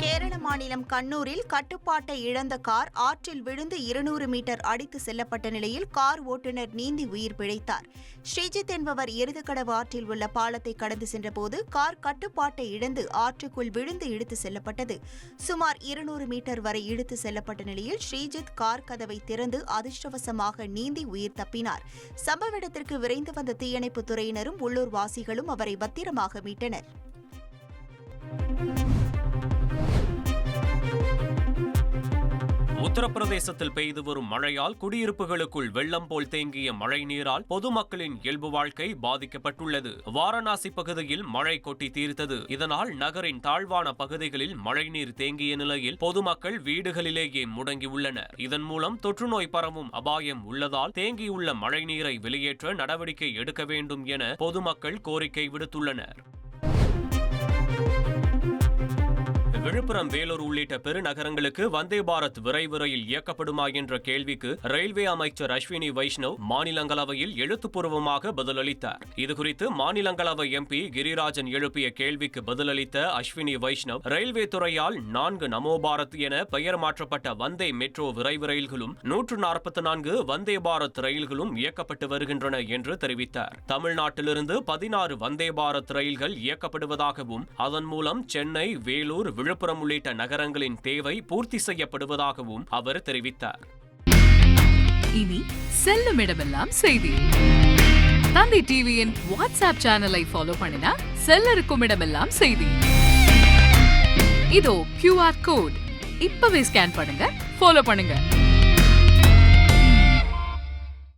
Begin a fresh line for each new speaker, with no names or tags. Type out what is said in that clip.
கேரள மாநிலம் கண்ணூரில் கட்டுப்பாட்டை இழந்த கார் ஆற்றில் விழுந்து இருநூறு மீட்டர் அடித்து செல்லப்பட்ட நிலையில் கார் ஓட்டுநர் நீந்தி உயிர் பிழைத்தார். ஸ்ரீஜித் என்பவர் எருதுக்கடவு ஆற்றில் உள்ள பாலத்தை கடந்து சென்றபோது கார் கட்டுப்பாட்டை இழந்து ஆற்றுக்குள் விழுந்து இழுத்து செல்லப்பட்டது. சுமார் இருநூறு மீட்டர் வரை இழுத்து செல்லப்பட்ட நிலையில் ஸ்ரீஜித் கார் கதவை திறந்து அதிர்ஷ்டவசமாக நீந்தி உயிர் தப்பினார். சம்பவ இடத்திற்கு விரைந்து வந்த தீயணைப்புத் துறையினரும் உள்ளூர் வாசிகளும் அவரை பத்திரமாக மீட்டனர்.
உத்தரப்பிரதேசத்தில் பெய்து வரும் மழையால் குடியிருப்புகளுக்குள் வெள்ளம் போல் தேங்கிய மழை நீரால் பொதுமக்களின் இயல்பு வாழ்க்கை பாதிக்கப்பட்டுள்ளது. வாரணாசி பகுதியில் மழை கொட்டி தீர்த்தது. இதனால் நகரின் தாழ்வான பகுதிகளில் மழைநீர் தேங்கிய நிலையில் பொதுமக்கள் வீடுகளிலேயே முடங்கியுள்ளனர். இதன் மூலம் தொற்றுநோய் பரவும் அபாயம் உள்ளதால் தேங்கியுள்ள மழைநீரை வெளியேற்ற நடவடிக்கை எடுக்க வேண்டும் என பொதுமக்கள் கோரிக்கை விடுத்துள்ளனர். விழுப்புரம் வேலூர் உள்ளிட்ட பெருநகரங்களுக்கு வந்தே பாரத் விரைவு ரயில் இயக்கப்படுமா என்ற கேள்விக்கு ரயில்வே அமைச்சர் அஸ்வினி வைஷ்ணவ் மாநிலங்களவையில் எழுத்துப்பூர்வமாக பதிலளித்தார். இதுகுறித்து மாநிலங்களவை எம்பி கிரிராஜன் எழுப்பிய கேள்விக்கு பதிலளித்த அஸ்வினி வைஷ்ணவ் ரயில்வே துறையால் நான்கு நமோ பாரத் என பெயர் மாற்றப்பட்ட வந்தே மெட்ரோ விரைவு ரயில்களும் நூற்று நாற்பத்தி நான்கு வந்தே பாரத் ரயில்களும் இயக்கப்பட்டு வருகின்றன என்று தெரிவித்தார். தமிழ்நாட்டிலிருந்து பதினாறு வந்தே பாரத் ரயில்கள் இயக்கப்படுவதாகவும் அதன் மூலம் சென்னை வேலூர் விழு விழுப்புரம் உள்ளிட்ட நகரங்களின் தேவை பூர்த்தி செய்யப்படுவதாகவும் அவர் தெரிவித்தார்.
இனி செல்லும் இடமெல்லாம் செய்தி. தந்தி டிவியின் வாட்ஸ்அப் சேனலை ஃபாலோ பண்ணினா செல்ல இருக்கும் இடமெல்லாம் செய்தி. இதோ கியூஆர் கோட் இப்பவே ஸ்கேன் பண்ணுங்க ஃபாலோ பண்ணுங்க.